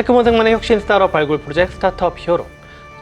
테크몬생만의 혁신 스타트업 발굴 프로젝트 스타트업 히어로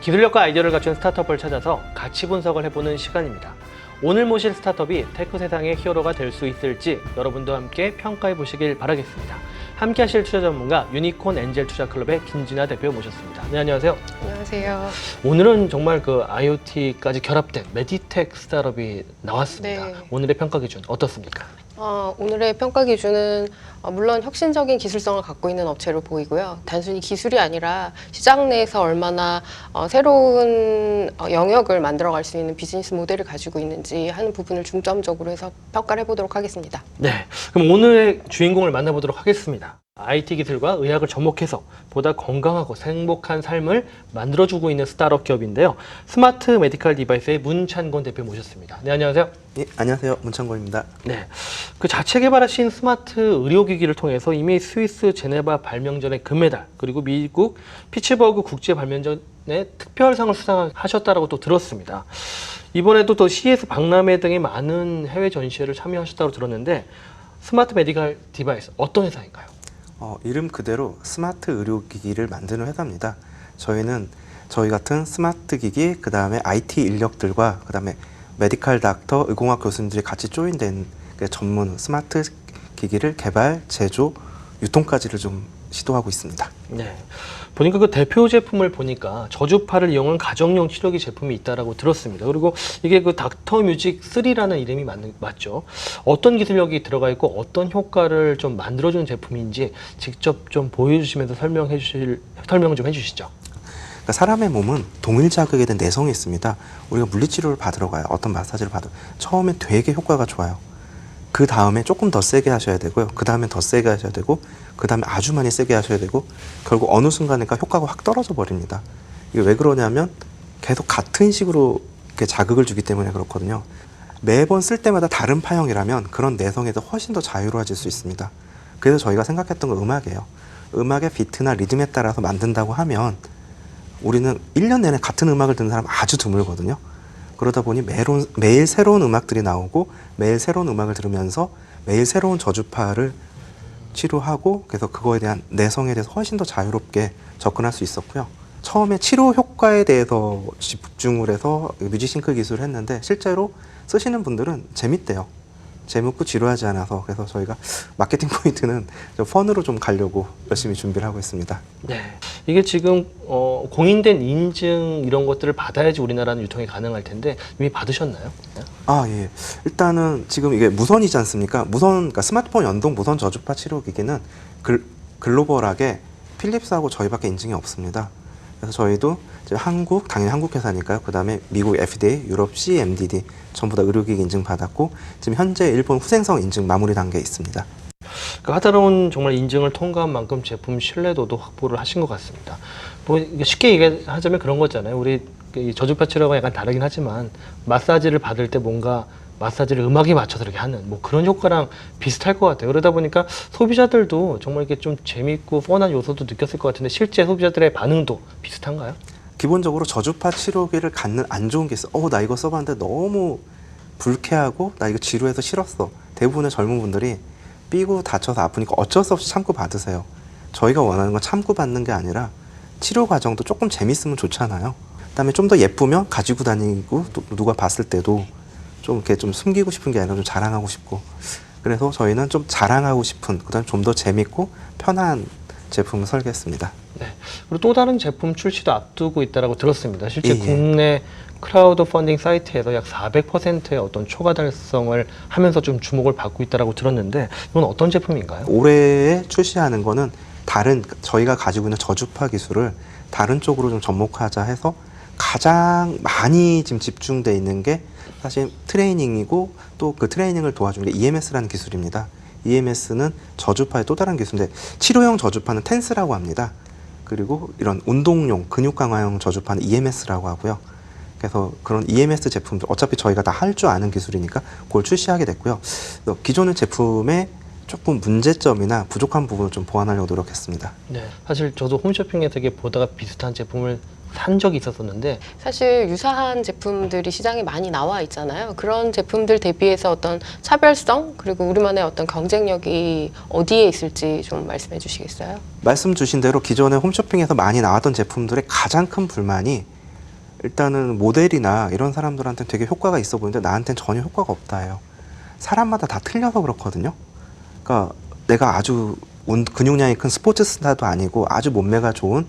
기술력과 아이디어를 갖춘 스타트업을 찾아서 가치 분석을 해보는 시간입니다. 오늘 모실 스타트업이 테크 세상의 히어로가 될 수 있을지 여러분도 함께 평가해 보시길 바라겠습니다. 함께 하실 투자 전문가 유니콘 엔젤 투자 클럽의 김진아 대표 모셨습니다. 네, 안녕하세요. 안녕하세요. 오늘은 정말 그 IoT까지 결합된 메디텍 스타트업이 나왔습니다. 네. 오늘의 평가 기준 어떻습니까? 어, 오늘의 평가 기준은 어, 물론 혁신적인 기술성을 갖고 있는 업체로 보이고요. 단순히 기술이 아니라 시장 내에서 얼마나 어, 새로운 어, 영역을 만들어갈 수 있는 비즈니스 모델을 가지고 있는지 하는 부분을 중점적으로 해서 평가를 해보도록 하겠습니다. 네, 그럼 오늘의 주인공을 만나보도록 하겠습니다. IT 기술과 의학을 접목해서 보다 건강하고 행복한 삶을 만들어주고 있는 스타트업 기업인데요. 스마트 메디컬 디바이스의 문찬곤 대표 모셨습니다. 네, 안녕하세요. 예, 안녕하세요. 문창곤입니다. 네, 그 자체 개발하신 스마트 의료기기를 통해서 이미 스위스 제네바 발명전의 금메달 그리고 미국 피츠버그 국제 발명전의 특별상을 수상하셨다라고 또 들었습니다. 이번에도 또 CS 박람회 등의 많은 해외 전시회를 참여하셨다고 들었는데 스마트 메디컬 디바이스 어떤 회사인가요? 어, 이름 그대로 스마트 의료기기를 만드는 회사입니다. 저희는 저희 같은 스마트 기기, 그 다음에 IT 인력들과 그 다음에 메디칼 닥터, 의공학 교수님들이 같이 조인된 그 전문 스마트 기기를 개발, 제조, 유통까지를 좀 시도하고 있습니다. 네. 보니까 그 대표 제품을 보니까 저주파를 이용한 가정용 치료기 제품이 있다라고 들었습니다. 그리고 이게 그 닥터 뮤직 3라는 이름이 맞, 맞죠? 어떤 기술력이 들어가 있고 어떤 효과를 좀 만들어주는 제품인지 직접 좀 보여주시면서 설명해 주실 설명 좀 해주시죠. 그러니까 사람의 몸은 동일 자극에 대한 내성이 있습니다. 우리가 물리치료를 받으러 가요. 어떤 마사지를 받으러. 처음엔 되게 효과가 좋아요. 그 다음에 조금 더 세게 하셔야 되고요. 그 다음에 더 세게 하셔야 되고, 그 다음에 아주 많이 세게 하셔야 되고, 결국 어느 순간인가 효과가 확 떨어져 버립니다. 이게 왜 그러냐면 계속 같은 식으로 이렇게 자극을 주기 때문에 그렇거든요. 매번 쓸 때마다 다른 파형이라면 그런 내성에서 훨씬 더 자유로워질 수 있습니다. 그래서 저희가 생각했던 건 음악이에요. 음악의 비트나 리듬에 따라서 만든다고 하면 우리는 1년 내내 같은 음악을 듣는 사람 아주 드물거든요. 그러다 보니 매론, 매일 새로운 음악들이 나오고 매일 새로운 음악을 들으면서 매일 새로운 저주파를 치료하고 그래서 그거에 대한 내성에 대해서 훨씬 더 자유롭게 접근할 수 있었고요. 처음에 치료 효과에 대해서 집중을 해서 뮤지싱크 기술을 했는데 실제로 쓰시는 분들은 재밌대요. 재밌고 지루하지 않아서 그래서 저희가 마케팅 포인트는 좀 펀으로 좀 가려고 열심히 준비를 하고 있습니다. 네. 이게 지금 어, 공인된 인증 이런 것들을 받아야지 우리나라는 유통이 가능할 텐데 이미 받으셨나요? 네. 아, 예. 일단은 지금 이게 무선이지 않습니까? 무선, 그러니까 스마트폰 연동 무선 저주파 치료 기기는 글, 글로벌하게 필립스하고 저희밖에 인증이 없습니다. 그래서 저희도 한국, 당연히 한국 회사니까요. 그 다음에 미국 FDA, 유럽 CMDD 전부 다 의료기기 인증 받았고 지금 현재 일본 후생성 인증 마무리 단계에 있습니다. 그 하다로운 정말 인증을 통과한 만큼 제품 신뢰도도 확보를 하신 것 같습니다. 뭐 쉽게 얘기하자면 그런 거잖아요. 우리 이 저주파 치료가 약간 다르긴 하지만 마사지를 받을 때 뭔가 마사지를 음악에 맞춰서 이렇게 하는 뭐 그런 효과랑 비슷할 것 같아요. 그러다 보니까 소비자들도 정말 이렇게 좀 재밌고 뻔한 요소도 느꼈을 것 같은데 실제 소비자들의 반응도 비슷한가요? 기본적으로 저주파 치료기를 갖는 안 좋은 게 있어. 어, 나 이거 써봤는데 너무 불쾌하고 나 이거 지루해서 싫었어. 대부분의 젊은 분들이 삐고 다쳐서 아프니까 어쩔 수 없이 참고 받으세요. 저희가 원하는 건 참고 받는 게 아니라 치료 과정도 조금 재밌으면 좋잖아요. 그다음에 좀 더 예쁘면 가지고 다니고 또 누가 봤을 때도 좀 이렇게 좀 숨기고 싶은 게 아니라 좀 자랑하고 싶고 그래서 저희는 좀 자랑하고 싶은 그다음 좀 더 재밌고 편한 제품을 설계했습니다. 네. 그리고 또 다른 제품 출시도 앞두고 있다라고 들었습니다. 실제 예, 예. 국내 크라우드 펀딩 사이트에서 약 400%의 어떤 초과 달성을 하면서 좀 주목을 받고 있다라고 들었는데 이건 어떤 제품인가요? 올해에 출시하는 거는 다른 저희가 가지고 있는 저주파 기술을 다른 쪽으로 좀 접목하자 해서 가장 많이 지금 집중돼 있는 게 사실 트레이닝이고 또 그 트레이닝을 도와주는 게 EMS라는 기술입니다. EMS는 저주파의 또 다른 기술인데 치료용 저주파는 텐스라고 합니다. 그리고 이런 운동용 근육 강화용 저주파는 EMS라고 하고요. 그래서 그런 EMS 제품들 어차피 저희가 다 할 줄 아는 기술이니까 그걸 출시하게 됐고요. 기존의 제품의 조금 문제점이나 부족한 부분을 좀 보완하려고 노력했습니다. 네. 사실 저도 홈쇼핑에 되게 보다가 비슷한 제품을 산 적이 있었었는데 사실 유사한 제품들이 시장에 많이 나와 있잖아요. 그런 제품들 대비해서 어떤 차별성 그리고 우리만의 어떤 경쟁력이 어디에 있을지 좀 말씀해 주시겠어요? 말씀 주신 대로 기존에 홈쇼핑에서 많이 나왔던 제품들의 가장 큰 불만이 일단은 모델이나 이런 사람들한테 되게 효과가 있어 보이는데 나한테는 전혀 효과가 없다예요. 사람마다 다 틀려서 그렇거든요. 그러니까 내가 아주 운- 근육량이 큰 스포츠 스타도 아니고 아주 몸매가 좋은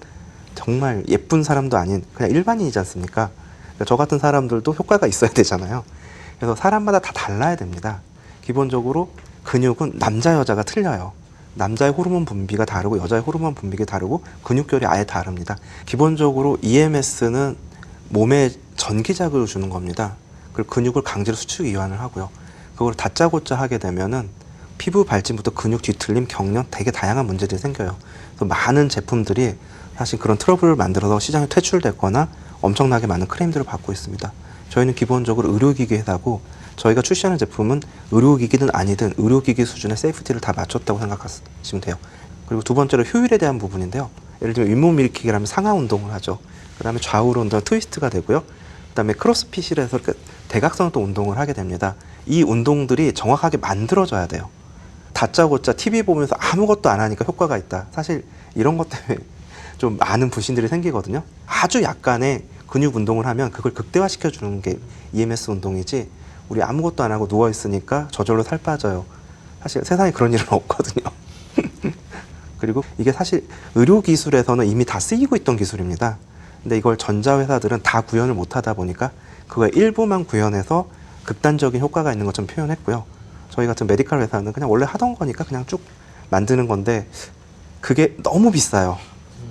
정말 예쁜 사람도 아닌 그냥 일반인이지 않습니까? 그러니까 저 같은 사람들도 효과가 있어야 되잖아요. 그래서 사람마다 다 달라야 됩니다. 기본적으로 근육은 남자 여자가 틀려요. 남자의 호르몬 분비가 다르고 여자의 호르몬 분비가 다르고 근육결이 아예 다릅니다. 기본적으로 EMS는 몸에 전기 자극을 주는 겁니다. 그리고 근육을 강제로 수축 이완을 하고요. 그걸 다짜고짜 하게 되면은 피부 발진부터 근육 뒤틀림, 경련 되게 다양한 문제들이 생겨요. 그래서 많은 제품들이 사실 그런 트러블을 만들어서 시장에 퇴출됐거나 엄청나게 많은 크레임들을 받고 있습니다. 저희는 기본적으로 의료기기 회사고 저희가 출시하는 제품은 의료기기든 아니든 의료기기 수준의 세이프티를 다 맞췄다고 생각하시면 돼요. 그리고 두 번째로 효율에 대한 부분인데요. 예를 들면 윗몸 일으키기라면 상하 운동을 하죠. 그 다음에 좌우로 운동 트위스트가 되고요. 그 다음에 크로스핏이라서 이렇게 대각선으로 또 운동을 하게 됩니다. 이 운동들이 정확하게 만들어져야 돼요. 다짜고짜 TV 보면서 아무것도 안 하니까 효과가 있다. 사실 이런 것 때문에 좀 많은 불신들이 생기거든요. 아주 약간의 근육 운동을 하면 그걸 극대화시켜 주는 게 EMS 운동이지 우리 아무것도 안 하고 누워 있으니까 저절로 살 빠져요. 사실 세상에 그런 일은 없거든요. 그리고 이게 사실 의료 기술에서는 이미 다 쓰이고 있던 기술입니다. 근데 이걸 전자 회사들은 다 구현을 못 하다 보니까 그거의 일부만 구현해서 극단적인 효과가 있는 것처럼 표현했고요. 저희 같은 메디컬 회사는 그냥 원래 하던 거니까 그냥 쭉 만드는 건데 그게 너무 비싸요.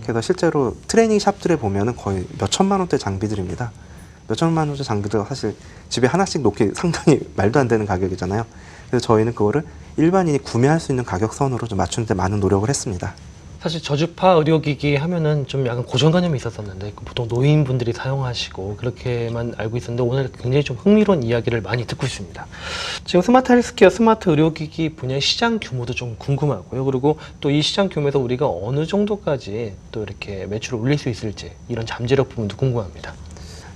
그래서 실제로 트레이닝 샵들에 보면은 거의 몇 천만 원대 장비들입니다. 몇 천만 원대 장비들 사실 집에 하나씩 놓기 상당히 말도 안 되는 가격이잖아요. 그래서 저희는 그거를 일반인이 구매할 수 있는 가격 선으로 좀 맞추는데 많은 노력을 했습니다. 사실 저주파 의료기기 하면은 좀 약간 고정관념이 있었었는데 그 보통 노인분들이 사용하시고 그렇게만 알고 있었는데 오늘 굉장히 좀 흥미로운 이야기를 많이 듣고 있습니다. 지금 스마트 헬스케어, 스마트 의료기기 분야의 시장 규모도 좀 궁금하고요. 그리고 또 이 시장 규모에서 우리가 어느 정도까지 또 이렇게 매출을 올릴 수 있을지 이런 잠재력 부분도 궁금합니다.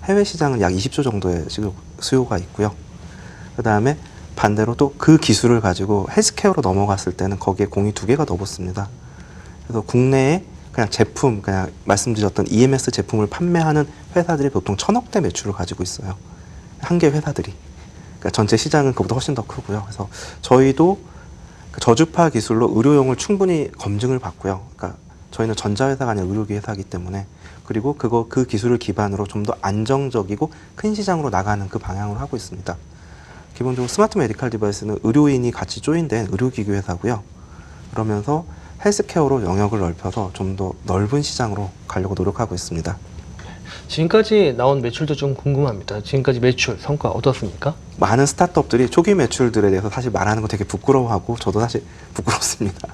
해외 시장은 약 20조 정도의 지금 수요가 있고요. 그 다음에 반대로 또 그 기술을 가지고 헬스케어로 넘어갔을 때는 거기에 공이 두 개가 더 붙습니다. 그래서 국내에 그냥 제품, 그냥 말씀드렸던 EMS 제품을 판매하는 회사들이 보통 천억대 매출을 가지고 있어요. 한 개 회사들이. 그러니까 전체 시장은 그보다 훨씬 더 크고요. 그래서 저희도 그 저주파 기술로 의료용을 충분히 검증을 받고요. 그러니까 저희는 전자회사가 아니라 의료기 회사이기 때문에 그리고 그거 그 기술을 기반으로 좀 더 안정적이고 큰 시장으로 나가는 그 방향으로 하고 있습니다. 기본적으로 스마트 메디칼 디바이스는 의료인이 같이 조인된 의료기기 회사고요. 그러면서 헬스케어로 영역을 넓혀서 좀 더 넓은 시장으로 가려고 노력하고 있습니다. 지금까지 나온 매출도 좀 궁금합니다. 지금까지 매출 성과 어떻습니까? 많은 스타트업들이 초기 매출들에 대해서 사실 말하는 거 되게 부끄러워하고 저도 사실 부끄럽습니다.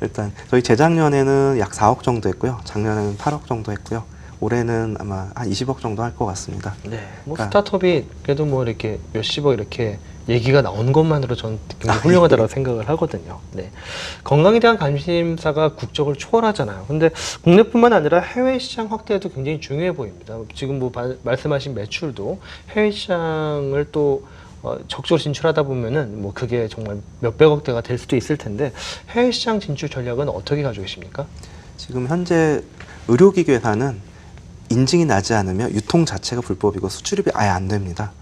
일단 저희 재작년에는 약 4억 정도 했고요. 작년에는 8억 정도 했고요. 올해는 아마 한 20억 정도 할 것 같습니다. 네. 뭐 그러니까- 스타트업이 그래도 뭐 이렇게 몇십억 이렇게 얘기가 나온 것만으로 저는 아, 굉장히 예. 훌륭하다고 생각을 하거든요. 네. 건강에 대한 관심사가 국적을 초월하잖아요. 근데 국내뿐만 아니라 해외 시장 확대에도 굉장히 중요해 보입니다. 지금 뭐 바- 말씀하신 매출도 해외 시장을 또 어, 적극적으로 진출하다 보면은 뭐 그게 정말 몇백억 대가 될 수도 있을 텐데 해외 시장 진출 전략은 어떻게 가지고 계십니까? 지금 현재 의료기기 회사는 인증이 나지 않으면 유통 자체가 불법이고 수출입이 아예 안 됩니다.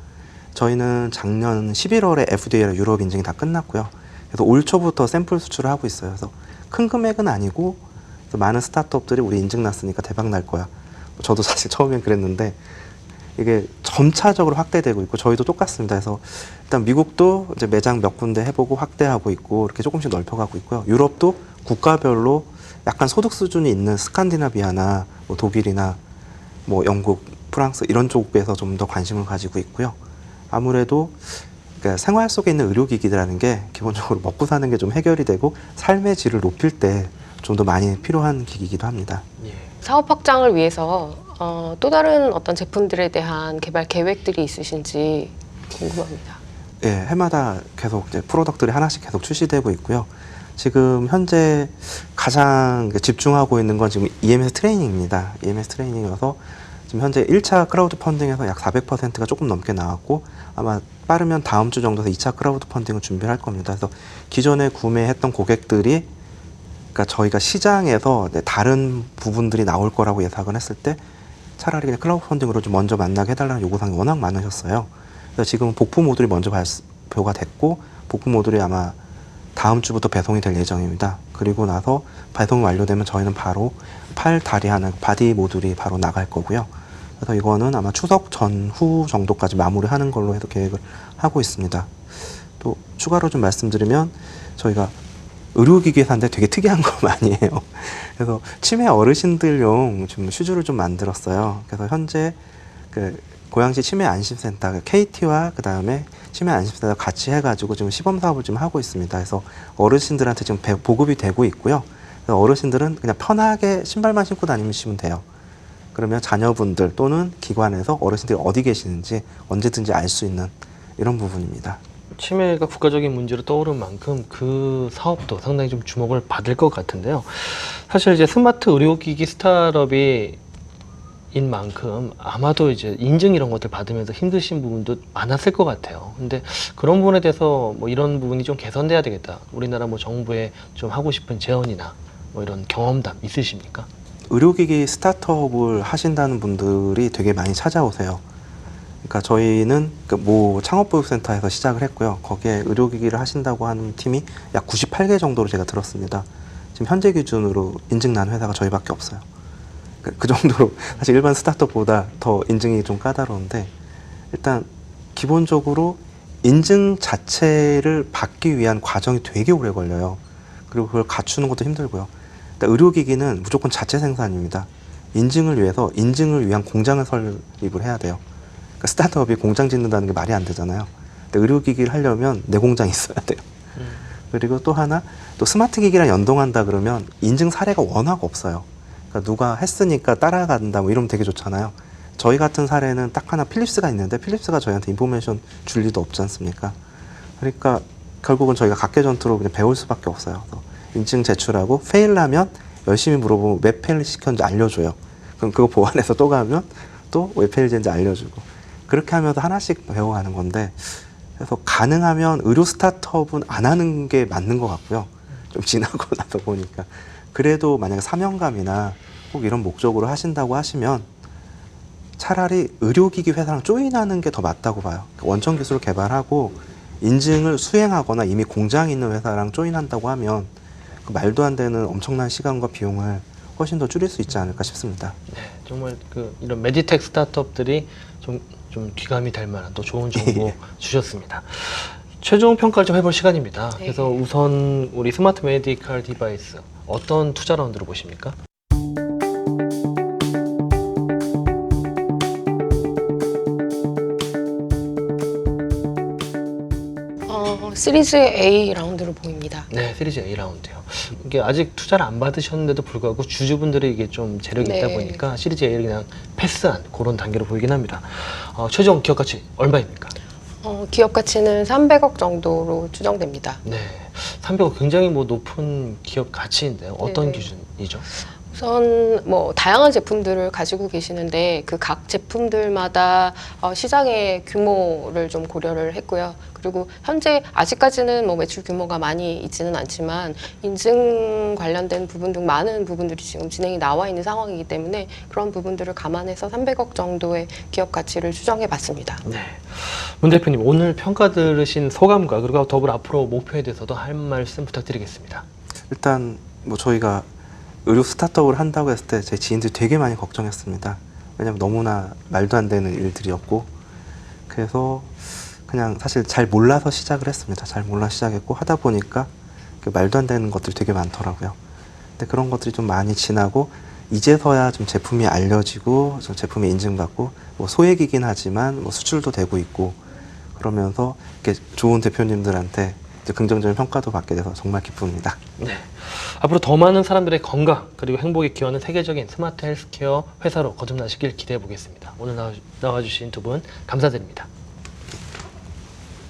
저희는 작년 11월에 FDA랑 유럽 인증이 다 끝났고요. 그래서 올 초부터 샘플 수출을 하고 있어요. 그래서 큰 금액은 아니고 많은 스타트업들이 우리 인증 났으니까 대박 날 거야. 저도 사실 처음엔 그랬는데 이게 점차적으로 확대되고 있고 저희도 똑같습니다. 그래서 일단 미국도 이제 매장 몇 군데 해보고 확대하고 있고 이렇게 조금씩 넓혀가고 있고요. 유럽도 국가별로 약간 소득 수준이 있는 스칸디나비아나 뭐 독일이나 뭐 영국, 프랑스 이런 쪽에서 좀 더 관심을 가지고 있고요. 아무래도 그러니까 생활 속에 있는 의료기기라는 게 기본적으로 먹고 사는 게 좀 해결이 되고 삶의 질을 높일 때 좀 더 많이 필요한 기기이기도 합니다. 예. 사업 확장을 위해서 어, 또 다른 어떤 제품들에 대한 개발 계획들이 있으신지 궁금합니다. 예, 해마다 계속 이제 프로덕트들이 하나씩 계속 출시되고 있고요. 지금 현재 가장 집중하고 있는 건 지금 EMS 트레이닝입니다. EMS 트레이닝이어서 지금 현재 1차 크라우드 펀딩에서 약 400%가 조금 넘게 나왔고 아마 빠르면 다음 주 정도에서 2차 크라우드 펀딩을 준비를 할 겁니다. 그래서 기존에 구매했던 고객들이 그러니까 저희가 시장에서 네, 다른 부분들이 나올 거라고 예상을 했을 때 차라리 그냥 클라우드 펀딩으로 좀 먼저 만나게 해달라는 요구사항이 워낙 많으셨어요. 그래서 지금 복부 모듈이 먼저 발표가 됐고 복부 모듈이 아마 다음 주부터 배송이 될 예정입니다. 그리고 나서 배송이 완료되면 저희는 바로 팔, 다리 하는 바디 모듈이 바로 나갈 거고요. 그래서 이거는 아마 추석 전후 정도까지 마무리하는 걸로 해도 계획을 하고 있습니다. 또 추가로 좀 말씀드리면 저희가 의료기기 회사인데 되게 특이한 거 많이 해요. 그래서 치매 어르신들용 좀 슈즈를 좀 만들었어요. 그래서 현재 그 고양시 치매 안심센터 그 KT와 그 다음에 치매 안심센터 같이 해가지고 지금 시범 사업을 좀 하고 있습니다. 그래서 어르신들한테 지금 배- 보급이 되고 있고요. 어르신들은 그냥 편하게 신발만 신고 다니시면 돼요. 그러면 자녀분들 또는 기관에서 어르신들이 어디 계시는지 언제든지 알 수 있는 이런 부분입니다. 치매가 국가적인 문제로 떠오른 만큼 그 사업도 상당히 좀 주목을 받을 것 같은데요. 사실 이제 스마트 의료기기 스타트업이 인 만큼 아마도 이제 인증 이런 것들 받으면서 힘드신 부분도 많았을 것 같아요. 근데 그런 부분에 대해서 뭐 이런 부분이 좀 개선돼야 되겠다. 우리나라 뭐 정부에 좀 하고 싶은 제언이나 뭐 이런 경험담 있으십니까? 의료기기 스타트업을 하신다는 분들이 되게 많이 찾아오세요. 그러니까 저희는 그모 창업보육센터에서 시작을 했고요. 거기에 의료기기를 하신다고 하는 팀이 약 98개 정도로 제가 들었습니다. 지금 현재 기준으로 인증 난 회사가 저희밖에 없어요. 그, 그 정도로 사실 일반 스타트업보다 더 인증이 좀 까다로운데 일단 기본적으로 인증 자체를 받기 위한 과정이 되게 오래 걸려요. 그리고 그걸 갖추는 것도 힘들고요. 일단 의료기기는 무조건 자체 생산입니다. 인증을 위해서 인증을 위한 공장을 설립을 해야 돼요. 그러니까 스타트업이 공장 짓는다는 게 말이 안 되잖아요. 근데 의료기기를 하려면 내 공장이 있어야 돼요. 그리고 또 하나 또 스마트 기기랑 연동한다 그러면 인증 사례가 워낙 없어요. 그러니까 누가 했으니까 따라간다 뭐 이러면 되게 좋잖아요. 저희 같은 사례는 딱 하나 필립스가 있는데 필립스가 저희한테 인포메이션 줄 리도 없지 않습니까? 그러니까 결국은 저희가 각계전투로 그냥 배울 수밖에 없어요. 인증 제출하고 페일하면 열심히 물어보면 왜 페일 시켰는지 알려줘요. 그럼 그거 보완해서 또 가면 또 왜 페일인지 알려주고 그렇게 하면서 하나씩 배워가는 건데 그래서 가능하면 의료 스타트업은 안 하는 게 맞는 것 같고요. 좀 지나고 나서 보니까 그래도 만약에 사명감이나 꼭 이런 목적으로 하신다고 하시면 차라리 의료기기 회사랑 조인하는 게 더 맞다고 봐요. 원천 기술을 개발하고 인증을 수행하거나 이미 공장이 있는 회사랑 조인한다고 하면 그 말도 안 되는 엄청난 시간과 비용을 훨씬 더 줄일 수 있지 않을까 싶습니다. 네, 정말 그 이런 메디텍 스타트업들이 좀, 좀 귀감이 될 만한 또 좋은 정보 주셨습니다. 최종 평가를 좀 해볼 시간입니다. 네. 그래서 우선 우리 스마트 메디컬 디바이스 어떤 투자 라운드로 보십니까? 어, 시리즈 A 라운드로 보입니다. 네, 시리즈 A 라운드요. 이게 아직 투자를 안 받으셨는데도 불구하고 주주분들이 이게 좀 재력이 있다 네. 보니까 시리즈 A를 그냥 패스한 그런 단계로 보이긴 합니다. 어, 최종 기업 가치 얼마입니까? 어, 기업 가치는 300억 정도로 추정됩니다. 네, 300억 굉장히 뭐 높은 기업 가치인데요. 어떤 네네. 기준이죠? 우선 뭐 다양한 제품들을 가지고 계시는데 그 각 제품들마다 어, 시장의 규모를 좀 고려를 했고요. 그리고 현재 아직까지는 뭐 매출 규모가 많이 있지는 않지만 인증 관련된 부분 등 많은 부분들이 지금 진행이 나와 있는 상황이기 때문에 그런 부분들을 감안해서 300억 정도의 기업 가치를 추정해 봤습니다. 네. 문 대표님 오늘 평가 들으신 소감과 그리고 더불어 앞으로 목표에 대해서도 할 말씀 부탁드리겠습니다. 일단 뭐 저희가 의료 스타트업을 한다고 했을 때 제 지인들이 되게 많이 걱정했습니다. 왜냐면 너무나 말도 안 되는 일들이었고 그래서 그냥 사실 잘 몰라서 시작을 했습니다. 잘 몰라 시작했고 하다 보니까 그 말도 안 되는 것들이 되게 많더라고요. 근데 그런 것들이 좀 많이 지나고 이제서야 좀 제품이 알려지고 좀 제품이 인증받고 뭐 소액이긴 하지만 뭐 수출도 되고 있고 그러면서 이렇게 좋은 대표님들한테 긍정적인 평가도 받게 돼서 정말 기쁩니다. 네. 앞으로 더 많은 사람들의 건강 그리고 행복에 기여하는 세계적인 스마트 헬스케어 회사로 거듭나시길 기대해 보겠습니다. 오늘 나와, 나와주신 두 분 감사드립니다.